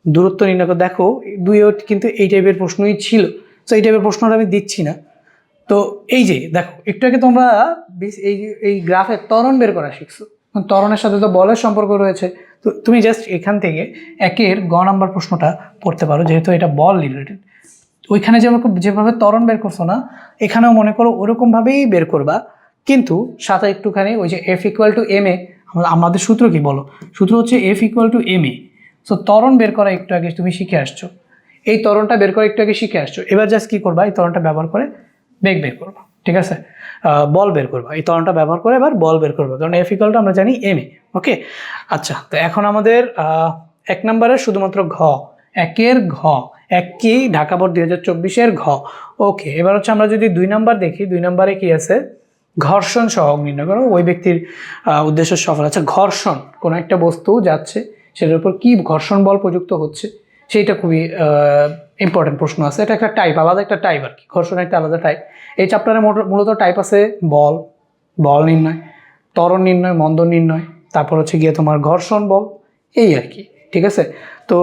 দূরত্ব নির্ণয় করে দেখো দুইও কিন্তু এই টাইপের প্রশ্নই ছিল। তো এই টাইপের প্রশ্নটা আমি দিচ্ছি না। তো এই যে, দেখো, একটু আগে তোমরা এই এই গ্রাফের ত্বরণ বের করা শিখছো। ত্বরণের সাথে তো বলের সম্পর্ক রয়েছে। তো তুমি জাস্ট এখান থেকে একের গ নাম্বার প্রশ্নটা পড়তে পারো, যেহেতু এটা বল রিলেটেড ওইখানে যেমন যেভাবে ত্বরণ বের করছ না, এখানেও মনে করো ওরকমভাবেই বের করবা। কিন্তু সাথে একটুখানি ওই যে F equal to M A আমাদের সূত্র কি বলো? সূত্র হচ্ছে F equal to M A. So ত্বরণ বের করা একটু আগে তুমি শিখে আসছো। এই ত্বরণটা বের করা একটু আগে শিখে আসছো। এবার জাস্ট কী করবা? এই ত্বরণটা ব্যবহার করে বেগ বের করবা। ঠিক আছে? বল বের করবা। এই তরণটা ব্যবহার করে এবার বল বের করবা। কারণ এফ আমরা জানি এম এ ওকে আচ্ছা তো এখন আমাদের এক নম্বরের শুধুমাত্র ঘ, একের ঘ, এক কি? ঢাকা বোর্ড দুই হাজার চব্বিশের ঘ ওকে এবার হচ্ছে আমরা যদি দুই নাম্বার দেখি, দুই নাম্বারে কি আছে? ঘর্ষণ সহগ নির্ণয় করো, ওই ব্যক্তির উদ্দেশ্য সফল। আচ্ছা ঘর্ষণ, কোনো একটা বস্তু যাচ্ছে, সেটার উপর কি ঘর্ষণ বল প্রযুক্ত হচ্ছে? সেইটা খুবই ইম্পর্টেন্ট প্রশ্ন আছে। এটা একটা টাইপ আলাদা একটা টাইপ আর কি। ঘর্ষণ একটা আলাদা টাইপ এই চ্যাপ্টারে মূলত টাইপ আছে বল। বল নির্ণয়, ত্বরণ নির্ণয়, মন্দ নির্ণয়, তারপর হচ্ছে গিয়ে তোমার ঘর্ষণ বল, এই আর কি, ঠিক আছে? তো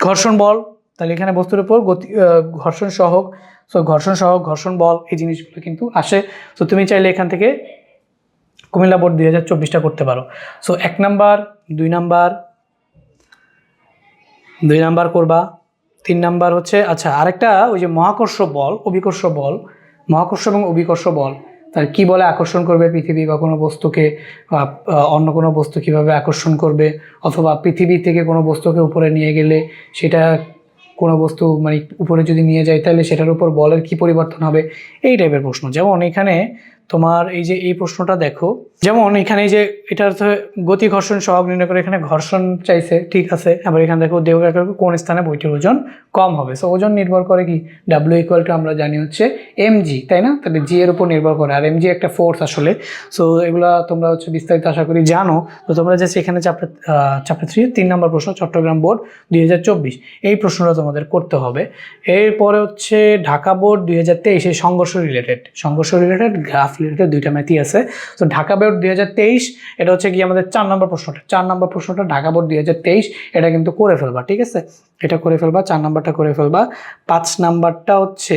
ঘর্ষণ বল, তাহলে এখানে বস্তুর উপর গতি ঘর্ষণ সহগ সো ঘর্ষণ সহগ, ঘর্ষণ বল, এই জিনিসগুলো কিন্তু আসে। তো তুমি চাইলে এখান থেকে কুমিল্লা বোর্ড দুই হাজার চব্বিশটা করতে পারো। সো এক নাম্বার, দুই নাম্বার দুই নাম্বার করবা। তিন নাম্বার হচ্ছে আচ্ছা আরেকটা ওই যে মহাকর্ষ বল, অভিকর্ষ বল, মহাকর্ষ এবং অভিকর্ষ বল, তার কি বলে আকর্ষণ করবে পৃথিবী বা কোনো বস্তুকে অন্য কোনো বস্তু কীভাবে আকর্ষণ করবে, অথবা পৃথিবী থেকে কোনো বস্তুকে উপরে নিয়ে গেলে সেটা কোনো বস্তু মানে উপরে যদি নিয়ে যায়, তাহলে সেটার উপর বলের কি পরিবর্তন হবে? এই টাইপের প্রশ্ন। যেমন এখানে তোমার এই যে এই প্রশ্নটা দেখো। যেমন এখানে যে এটার গতি ঘর্ষণ সহগ নির্ণয় করে এখানে ঘর্ষণ চাইছে, ঠিক আছে। আবার এখানে দেখো দেহ কোন স্থানে বইটির ওজন কম হবে। সো ওজন নির্ভর করে কি? ডাব্লিউ ইকুয়াল টু আমরা জানি হচ্ছে এম জি তাই না? তাহলে জি এর উপর নির্ভর করে। আর এম জি একটা ফোর্স আসলে। সো এগুলা তোমরা হচ্ছে বিস্তারিত আশা করি জানো। তো তোমরা যে এখানে চ্যাপ্টার চ্যাপ্টার থ্রি তিন নম্বর প্রশ্ন, চট্টগ্রাম বোর্ড দুই হাজার চব্বিশ। এই প্রশ্নটা তোমাদের করতে হবে। এরপরে হচ্ছে ঢাকা বোর্ড দুই হাজার তেইশে সংঘর্ষ রিলেটেড সংঘর্ষ রিলেটেড গ্রাফ রিলেটেড দুইটা ম্যাথই আছে। তো ঢাকা বোর্ড দুই হাজার তেইশ, এটা হচ্ছে কি আমাদের চার নম্বর প্রশ্নটা। চার নম্বর প্রশ্নটা, ঢাকা বোর্ড দুই হাজার তেইশ, এটা কিন্তু করে ফেলবা, ঠিক আছে? এটা করে ফেলবা, চার নাম্বারটা করে ফেলবা। পাঁচ নাম্বারটা হচ্ছে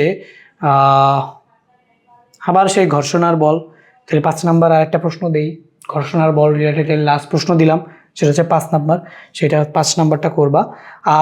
আবার সেই ঘর্ষণার বল। তাহলে পাঁচ নাম্বার আর একটা প্রশ্ন দেই। ঘর্ষণার বল রিলেটেড লাস্ট প্রশ্ন দিলাম, সেটা হচ্ছে পাঁচ নাম্বার। সেটা পাঁচ নাম্বারটা করবা।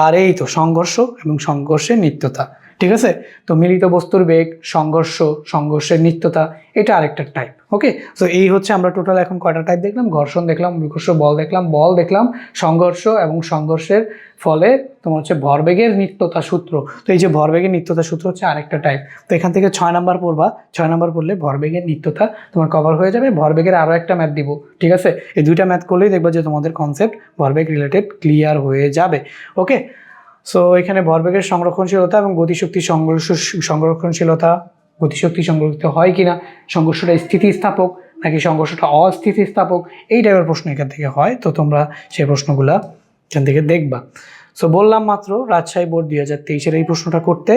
আর এই তো সংঘর্ষ এবং সংঘর্ষের নিত্যতা। ঠিক আছে? তো মিলিত বস্তুর বেগ, সংঘর্ষ, সংঘর্ষের নিত্যতা, এটা আরেকটা টাইপ ওকে সো এই হচ্ছে আমরা টোটাল এখন কয়টা টাইপ দেখলাম? ঘর্ষণ দেখলাম বিকর্ষ বল দেখলাম বল দেখলাম, সংঘর্ষ এবং সংঘর্ষের ফলে তোমার হচ্ছে ভরবেগের নিত্যতা সূত্র। তো এই যে ভরবেগের নিত্যতা সূত্র হচ্ছে আরেকটা টাইপ তো এখান থেকে ছয় নাম্বার পড়বা। ছয় নাম্বার পড়লে ভরবেগের নিত্যতা তোমার কভার হয়ে যাবে, ভরবেগের আরও একটা ম্যাথ দিব, ঠিক আছে? এই দুইটা ম্যাথ করলেই দেখবা যে তোমাদের কনসেপ্ট ভরবেগ রিলেটেড ক্লিয়ার হয়ে যাবে ওকে সো এখানে ভরবেগের সংরক্ষণশীলতা এবং গতিশক্তি সংঘর্ষ, সংরক্ষণশীলতা, গতিশক্তি সংরক্ষিত হয় কিনা, সংঘর্ষটা স্থিতিস্থাপক নাকি সংঘর্ষটা অস্থিতিস্থাপক, এই টাইপের প্রশ্ন এখান থেকে হয়। তো তোমরা সেই প্রশ্নগুলা এখান থেকে দেখবা। সো বললাম মাত্র রাজশাহী বোর্ড দুই হাজার তেইশের এই প্রশ্নটা করতে।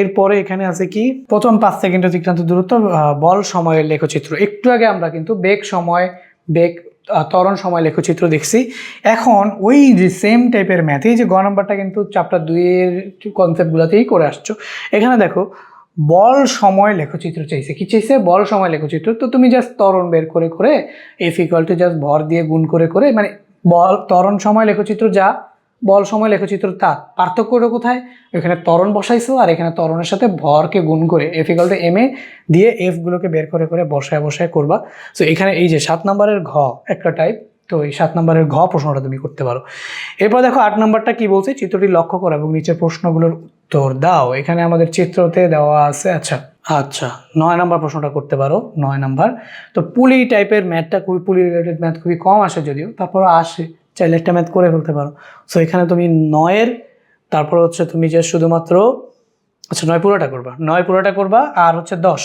এরপরে এখানে আছে কি, প্রথম পাঁচ সেকেন্ড অতিক্রান্ত দূরত্ব বল সময়ের লেখচিত্র। একটু আগে আমরা কিন্তু বেগ সময়, বেগ আহ, ত্বরণ সময় লেখচিত্র দেখছি। এখন ওই যে সেম টাইপের ম্যাথ এই যে গ নাম্বারটা কিন্তু চ্যাপ্টার দুইয়ের কনসেপ্টগুলোতেই করে আসছো। এখানে দেখো বল সময় লেখচিত্র চাইছে। কি চাইছে? বল সময় লেখচিত্র। তো তুমি জাস্ট তরণ বের করে করে এফ জাস্ট ভর দিয়ে গুণ করে করে মানে বল তরণ সময় লেখচিত্র যা বল, সময়, লেখচিত্র তা পার্থক্যটা কোথায়? এখানে তরণ বসাইছো আর এখানে তরণের সাথে ভরকে গুণ করে F equal to M A দিয়ে এফগুলোকে বের করে করে বসায় বসায় করবা। সো এখানে এই যে সাত নম্বরের ঘ একটা টাইপ তো এই সাত নম্বরের ঘ প্রশ্নটা তুমি করতে পারো। এরপর দেখো আট নম্বরটা কি বলছে? চিত্রটি লক্ষ্য করো এবং নিচের প্রশ্নগুলোর উত্তর দাও। এখানে আমাদের চিত্রতে দেওয়া আছে আচ্ছা আচ্ছা নয় নম্বর প্রশ্নটা করতে পারো, নয় নাম্বার। তো পুলি টাইপের ম্যাথটা খুবই, পুলি রিলেটেড ম্যাথ খুবই কম আসে যদিও, তারপরও আসে। চাইলে একটা ম্যাথ করে ফেলতে পারো। সো এখানে তুমি নয়ের, তারপর হচ্ছে তুমি যে শুধুমাত্র আচ্ছা নয় পুরোটা করবা। নয় পুরোটা করবা আর হচ্ছে দশ।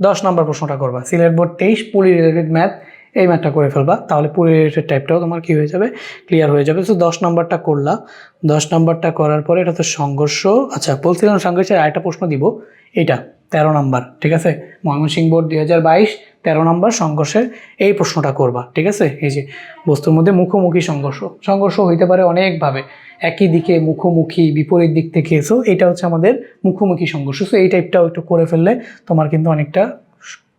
দশ নম্বর প্রশ্নটা করবা। সিলেট বোর্ড তেইশ, পুলি রিলেটেড ম্যাথ এই ম্যাথটা করে ফেলবা। তাহলে পুলি রিলেটেড টাইপটাও তোমার কী হয়ে যাবে? ক্লিয়ার হয়ে যাবে। সো দশ নম্বরটা করলা। দশ নম্বরটা করার পরে এটা তো সংঘর্ষ। আচ্ছা বলছিলাম সংঘর্ষের আরেকটা প্রশ্ন দিব। এইটা, তেরো নম্বর ঠিক আছে? ময়মনসিংহ বোর্ড দুই হাজার বাইশ তেরো নম্বর সংঘর্ষের এই প্রশ্নটা করবা, ঠিক আছে? এই যে বস্তুর মধ্যে মুখোমুখি সংঘর্ষ সংঘর্ষ হইতে পারে অনেকভাবে। একই দিকে মুখোমুখি, বিপরীত দিক থেকে সো এটা হচ্ছে আমাদের মুখোমুখি সংঘর্ষ। সো এই টাইপটাও একটু করে ফেললে তোমার কিন্তু অনেকটা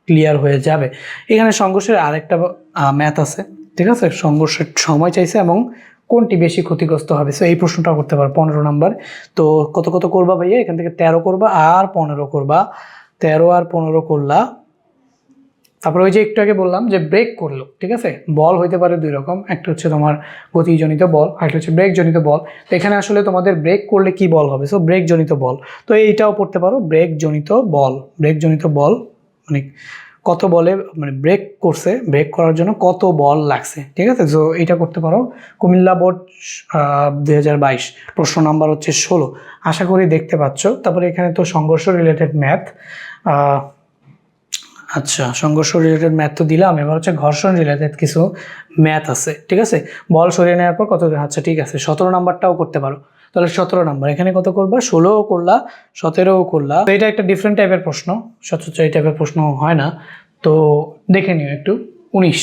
ক্লিয়ার হয়ে যাবে। এখানে সংঘর্ষের আরেকটা ম্যাথ আছে, ঠিক আছে? সংঘর্ষের সময় চাইছে এবং কোনটি বেশি ক্ষতিগ্রস্ত হবে? সো এই প্রশ্নটাও করতে পারো, পনেরো নাম্বার। তো কত কত করবা ভাইয়া? এখান থেকে তেরো করবা আর পনেরো করবা। তেরো আর পনেরো করলা তারপরে ওই যে একটু আগে বললাম যে ব্রেক করল, ঠিক আছে? বল হইতে পারে দুই রকম, একটা হচ্ছে তোমার গতিজনিত বল আর একটা হচ্ছে ব্রেকজনিত বল তো এখানে আসলে তোমাদের ব্রেক করলে কি বল হবে? সো ব্রেকজনিত বল তো এইটাও পড়তে পারো ব্রেকজনিত বল ব্রেকজনিত বল মানে কত বলে মানে ব্রেক করছে ব্রেক করার জন্য কত বল লাগছে, ঠিক আছে? সো এইটা করতে পারো। কুমিল্লা বোর্ড দুই হাজার বাইশ, প্রশ্ন নাম্বার হচ্ছে ষোলো। আশা করি দেখতে পাচ্ছ। তারপরে এখানে তো সংঘর্ষ রিলেটেড ম্যাথ আচ্ছা সংঘর্ষ রিলেটেড ম্যাথ তো দিলাম, এবার হচ্ছে ঘর্ষণ রিলেটেড কিছু ম্যাথ আছে, ঠিক আছে? বল সরিয়ে নেওয়ার পর কত আচ্ছা ঠিক আছে, সতেরো নাম্বারটাও করতে পারো। তাহলে সতেরো নাম্বার এখানে কত করবা? ষোলোও করলা, সতেরোও করলা। তো এটা একটা ডিফারেন্ট টাইপের প্রশ্ন, সচরাচর এই টাইপের প্রশ্ন হয় না। তো দেখে নিও একটু, উনিশ।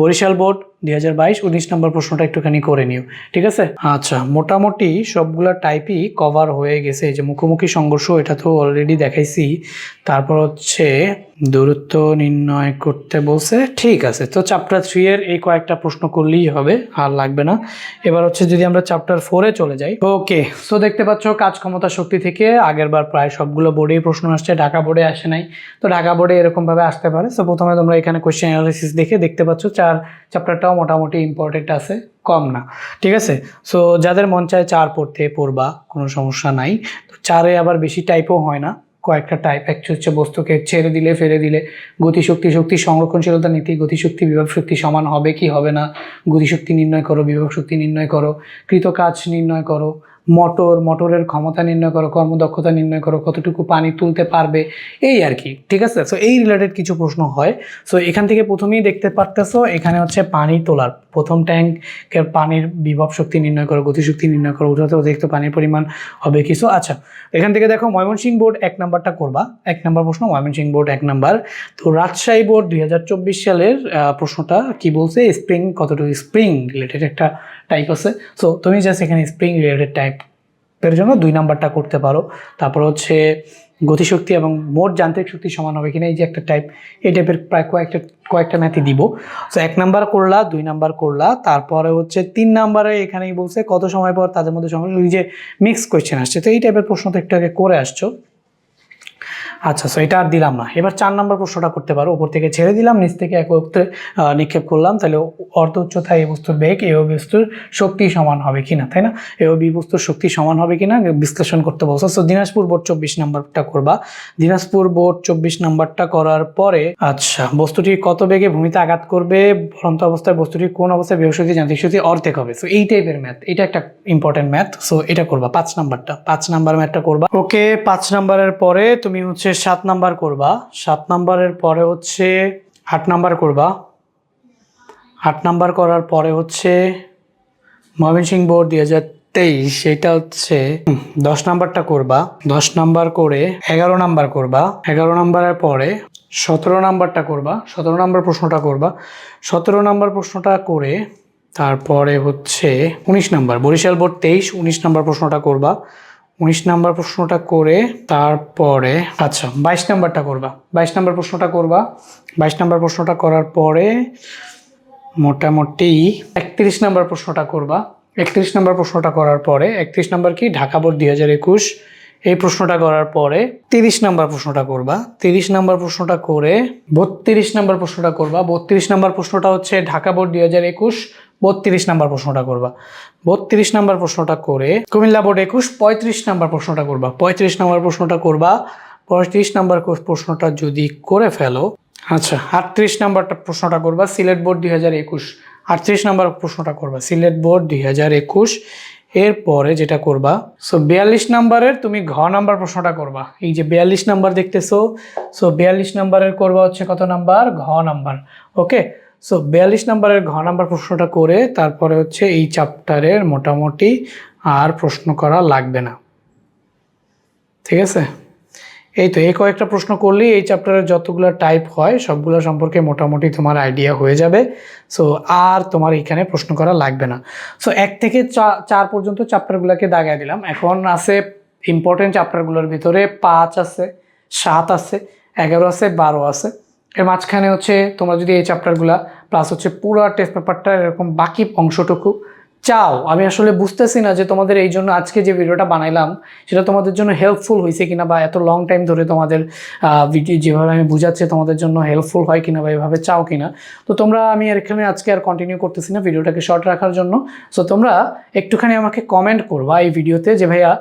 বরিশাল বোর্ড, দুই হাজার বাইশ, উনিশ নম্বর প্রশ্নটা একটুখানি করে নিও, ঠিক আছে? আচ্ছা মোটামুটি সবগুলা টাইপই কভার হয়ে গেছে যে মুখোমুখি সংঘর্ষ এটা তো অলরেডি দেখাইছি। তারপর হচ্ছে দূরত্ব নির্ণয় করতে বলছে, ঠিক আছে, তো চ্যাপ্টার থ্রি এর এই কয়েকটা প্রশ্ন করলেই হবে, আর লাগবে না। এবার হচ্ছে যদি আমরা চ্যাপ্টার ফোরে চলে যাই। ওকে সো দেখতে পাচ্ছ কাজ ক্ষমতা শক্তি থেকে আগের বার প্রায় সবগুলো বোর্ডেই প্রশ্ন আসছে, ঢাকা বোর্ডে আসে নাই। তো ঢাকা বোর্ডে এরকমভাবে আসতে পারে। সো প্রথমে তোমরা এখানে কোয়েশ্চেন অ্যানালিসিস দেখে দেখতে পাচ্ছ চার চ্যাপ্টারটাও মোটামুটি ইম্পর্টেন্ট আছে, কম না, ঠিক আছে? সো যাদের মন চায় চার পড়তে, পড়বা, কোনো সমস্যা নাই। তো চারে আবার বেশি টাইপও হয় না। কয়েকটা টাইপ একটা হচ্ছে বস্তুকে ছেড়ে দিলে, ফেলে দিলে। গতিশক্তি, শক্তি সংরক্ষণশীলতা নীতি, গতিশক্তি, বিভব শক্তি সমান হবে কি হবে না? গতিশক্তি নির্ণয় করো, বিভব শক্তি নির্ণয় করো। কৃত কাজ নির্ণয় করো। মোটর, মোটরের ক্ষমতা নির্ণয় করো, কর্মদক্ষতা নির্ণয় করো, কতটুকু পানি তুলতে পারবে, এই আর কি, ঠিক আছে? সো এই রিলেটেড কিছু প্রশ্ন হয়। সো এখান থেকে প্রথমেই দেখতে পারতেছো, এখানে হচ্ছে পানি তোলার। প্রথম ট্যাঙ্কের পানির বিভব শক্তি নির্ণয় করো গতিশক্তি নির্ণয় করো ওটাতে অতিরিক্ত পানির পরিমাণ হবে কিছু। আচ্ছা এখান থেকে দেখো, ময়মনসিংহ বোর্ড এক নাম্বারটা করবা। এক নাম্বার প্রশ্ন, ময়মনসিংহ বোর্ড এক নাম্বার। তো, রাজশাহী বোর্ড দুই হাজার চব্বিশ সালের প্রশ্নটা কি বলছে? স্প্রিং কতটুকু স্প্রিং রিলেটেড একটা টাইপ আছে। সো তুমি জাস্ট এখানে স্প্রিং রিলেটেড টাইপের জন্য দুই নাম্বারটা করতে পারো। তারপর হচ্ছে গতিশক্তি এবং মোট যান্ত্রিক শক্তি সমান হবে কিনা, এই যে একটা টাইপ এই টাইপের প্রায় কয়েকটা কয়েকটা ম্যাথই দিব। সো এক নাম্বার করলা, দুই নাম্বার করলা, তারপরে হচ্ছে তিন নাম্বারে এখানেই বলছে কত সময় পর তাদের মধ্যে ওই যে মিক্স কোয়েশ্চেন আসছে। তো এই টাইপের প্রশ্ন তো একটু আগে করে আসছো। আচ্ছা সো এটা আর দিলাম না। এবার চার নম্বর প্রশ্নটা করতে পারো। উপর থেকে ছেড়ে দিলাম, নিচ থেকে এক অক্তে নিক্ষেপ করলাম। তাহলে অর্ধ উচ্চতায় এই বস্তুর বেগ, এ বস্তুর শক্তি সমান হবে কিনা, তাই না? এ বি বস্তুর শক্তি সমান হবে কিনা, বিশ্লেষণ করতে বলছো। সো দিনাজপুর বোর্ড চব্বিশ নাম্বারটা করবা। দিনাজপুর বোর্ড চব্বিশ নাম্বারটা করার পরে আচ্ছা বস্তুটি কত বেগে ভূমিতে আঘাত করবে? ভ্রন্ত অবস্থায় বস্তুটি কোন অবস্থায় বৃহস্পতি যান্ত্রিক শক্তি অর্ধেক হবে। সো এই টাইপের ম্যাথ এটা একটা ইম্পর্টেন্ট ম্যাথ সো এটা করবা, পাঁচ নাম্বারটা। পাঁচ নাম্বার ম্যাথটা করবা। ওকে পাঁচ নাম্বারের পরে তুমি হচ্ছে সাত নাম্বার করবা। সাত নাম্বারের পরে হচ্ছে আট নাম্বার করবা। আট নাম্বার করার পরে হচ্ছে ময়মনসিংহ বোর্ড দুই হাজার তেইশ এটা হচ্ছে দশ নাম্বারটা করবা। দশ নাম্বার করে এগারো নাম্বার করবা। এগারো নাম্বারের পরে সতেরো নাম্বারটা করবা। সতেরো নাম্বার প্রশ্নটা করবা। সতেরো নাম্বার প্রশ্নটা করে তারপরে হচ্ছে উনিশ নাম্বার, বরিশাল বোর্ড তেইশ, উনিশ নাম্বার প্রশ্নটা করবা। উনিশ নাম্বার প্রশ্নটা করে তারপরে আচ্ছা বাইশ নাম্বারটা করবা। বাইশ নাম্বার প্রশ্নটা করবা। বাইশ নাম্বার প্রশ্নটা করার পরে মোটামুটি একত্রিশ নাম্বার প্রশ্নটা করবা। একত্রিশ নাম্বার প্রশ্নটা করার পরে, একত্রিশ নাম্বার কি? ঢাকা বোর্ড দুই হাজার একুশ। এই প্রশ্নটা করার পরে তিরিশ নাম্বার প্রশ্নটা করবা। তিরিশ নাম্বার প্রশ্নটা করে বত্রিশ নাম্বার প্রশ্নটা করবা। বত্রিশ নাম্বার প্রশ্নটা হচ্ছে ঢাকা বোর্ড দুই হাজার একুশ। বত্রিশ নাম্বার প্রশ্নটা করবা। বত্রিশ নাম্বার প্রশ্নটা করে কুমিল্লা বোর্ড একুশ, পঁয়ত্রিশ নাম্বার প্রশ্নটা করবা। পঁয়ত্রিশ নাম্বার প্রশ্নটা করবা। পঁয়ত্রিশ নাম্বার প্রশ্নটা যদি করে ফেলো আচ্ছা আটত্রিশ নাম্বারটা প্রশ্নটা করবা, সিলেট বোর্ড দুই হাজার একুশ। আটত্রিশ নাম্বার প্রশ্নটা করবা, সিলেট বোর্ড দুই হাজার একুশ। এরপরে যেটা করবা সো বিয়াল্লিশ নাম্বারের তুমি ঘ নাম্বার প্রশ্নটা করবা। এই যে বিয়াল্লিশ নাম্বার দেখতেছো সো বিয়াল্লিশ নাম্বারের করবা হচ্ছে কত নাম্বার? ঘ নাম্বার। ওকে সো বিয়াল্লিশ নাম্বারের ঘ নাম্বার প্রশ্নটা করে তারপরে হচ্ছে এই চ্যাপ্টারের মোটামুটি আর প্রশ্ন করা লাগবে না। ঠিক আছে? এই তো, এই কয়েকটা প্রশ্ন করলেই এই চ্যাপ্টারের যতগুলো টাইপ হয়, সবগুলো সম্পর্কে মোটামুটি তোমার আইডিয়া হয়ে যাবে। সো আর তোমার এখানে প্রশ্ন করা লাগবে না। সো এক থেকে চার পর্যন্ত চ্যাপ্টারগুলোকে দাগায় দিলাম। এখন আছে ইম্পর্টেন্ট চ্যাপ্টারগুলোর ভিতরে পাঁচ আছে, সাত আছে, এগারো আছে, বারো আছে। এর মাঝখানে হচ্ছে তোমরা যদি এই চ্যাপ্টারগুলা প্লাস হচ্ছে পুরো টেস্ট পেপারটা এরকম বাকি অংশটুকু চাও। আমি আসলে বুঝতেছি না যে তোমাদের এই জন্য আজকে যে ভিডিওটা বানাইলাম, সেটা তোমাদের জন্য হেল্পফুল হয়েছে কিনা বা এত লং টাইম ধরে তোমাদের ভিডিও যেভাবে আমি বুঝাচ্ছি তোমাদের জন্য হেল্পফুল হয় কিনা বা এভাবে চাও কিনা। তো তোমরা আমি এখানে আজকে আর কন্টিনিউ করতেছি না ভিডিওটাকে শর্ট রাখার জন্য। সো তোমরা একটুখানি আমাকে কমেন্ট করবা এই ভিডিওতে যে, ভাইয়া,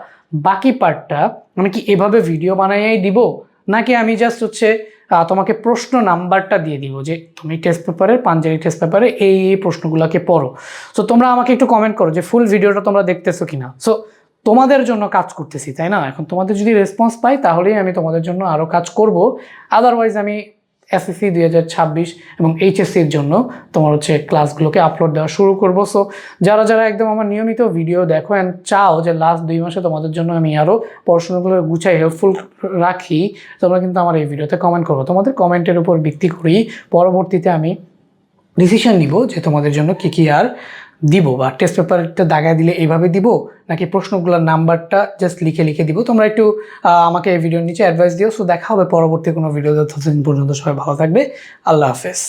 বাকি পার্টটা আমি কি এভাবে ভিডিও বানাইয়াই দিব? নাকি আমি জাস্ট হচ্ছে তোমাকে প্রশ্ন নাম্বারটা দিয়ে দিব যে তুমি টেস্ট পেপারে পাঞ্জাবি টেস্ট পেপারে এই এই প্রশ্নগুলোকে পড়ো। সো তোমরা আমাকে একটু কমেন্ট করো যে ফুল ভিডিওটা তোমরা দেখতেছো কি না সো তোমাদের জন্য কাজ করতেছি, তাই না? এখন তোমাদের যদি রেসপন্স পাই, তাহলেই আমি তোমাদের জন্য আরও কাজ করব। আদারওয়াইজ আমি এসএসসি দুই হাজার ছাব্বিশ এবং এইচএসসির জন্য তোমার হচ্ছে ক্লাসগুলোকে আপলোড দেওয়া শুরু করব। সো যারা যারা একদম আমার নিয়মিত ভিডিও দেখো অ্যান্ড চাও যে লাস্ট দুই মাসে তোমাদের জন্য আমি আরও পড়াশোনাগুলো গুছাই হেল্পফুল রাখি, তোমরা কিন্তু আমার এই ভিডিওতে কমেন্ট করব তোমাদের কমেন্টের উপর ভিত্তি করেই পরবর্তীতে আমি ডিসিশন নিব যে তোমাদের জন্য কী কী আর দিব বা টেস্ট পেপারটা দাগায় দিলে এইভাবে দিব নাকি প্রশ্নগুলোর নাম্বারটা জাস্ট লিখে লিখে দিব। তোমরা একটু আমাকে এই ভিডিওর নিচে অ্যাডভাইস দিও। সো দেখা হবে পরবর্তী কোনো ভিডিও ততদিন পর্যন্ত সবাই ভালো থাকবে। আল্লাহ হাফেজ।